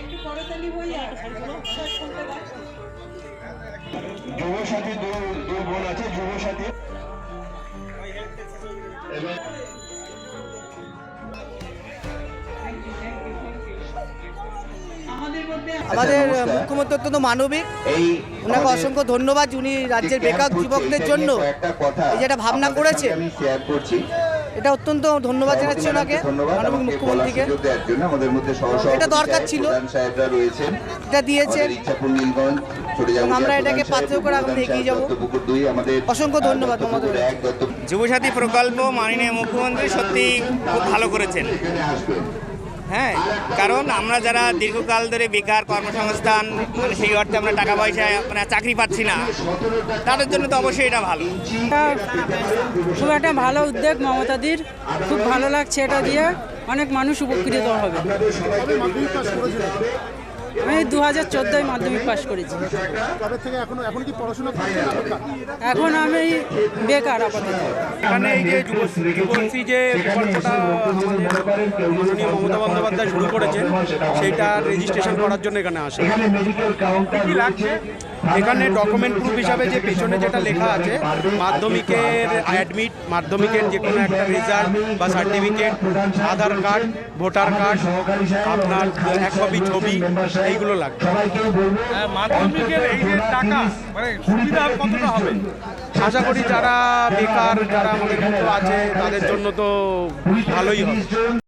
একটু করতালি যুব সাথী বোন আছে যুব সাথী। আমাদের মধ্যে মুখ্যমন্ত্রী অত্যন্ত মানবিক। এই ওনাকে অসংখ্য ধন্যবাদ। উনি রাজ্যের বেকার যুবকদের জন্য এই যেটা ভাবনা করেছে। আমি শেয়ার করছি। এটা অত্যন্ত ধন্যবাদ জানাচ্ছি ওনাকে মাননীয় মুখ্যমন্ত্রীকে। এটা দরকার ছিল। সাহেবরা রয়েছেন। এটা দিয়েছেন। আমরা এটাকে পাত্র করে দিনে এগিয়ে যাব। অসংখ্য ধন্যবাদ দত্ত যুবসাথী প্রকল্প মাননীয় মুখ্যমন্ত্রী সত্যি খুব ভালো করেছেন। হ্যাঁ কারণ আমরা যারা দীর্ঘকাল ধরে বেকার কর্মসংস্থান মানে সেই অর্থে আমরা টাকা পয়সা মানে চাকরি পাচ্ছি না, তাদের জন্য তো অবশ্যই এটা ভালো। খুব একটা ভালো উদ্যোগ মমতাদির। খুব ভালো লাগছে এটা দিয়ে। অনেক মানুষ উপকৃত হবে। দু হাজার চোদ্দোয় মাধ্যমিক পাশ করেছি। এখনও এখন কি পড়াশোনা করছেন? না বেকার? এখন আমি বেকার আপাতত। এখানে এই যে যুবশ্রী যে প্রকল্পটা মাননীয় মমতা বন্দ্যোপাধ্যায় শুরু করেছেন সেইটা রেজিস্ট্রেশন করার জন্য এখানে আসে লাগছে? এখানে ডকুমেন্ট প্রুফ হিসাবে যে পেছনে যেটা লেখা আছে মাধ্যমিকের অ্যাডমিট মাধ্যমিকের যে কোনো একটা রেজাল্ট বা certificate Aadhaar card voter card আপনার এক কপি ছবি এইগুলো লাগবে। মাধ্যমিকের এই যে টাকা মানে সুবিধা কতটা হবে? আশা করি যারা বেকার যারা আমাদের মতো আছে তাদের জন্য তো ভালোই হবে।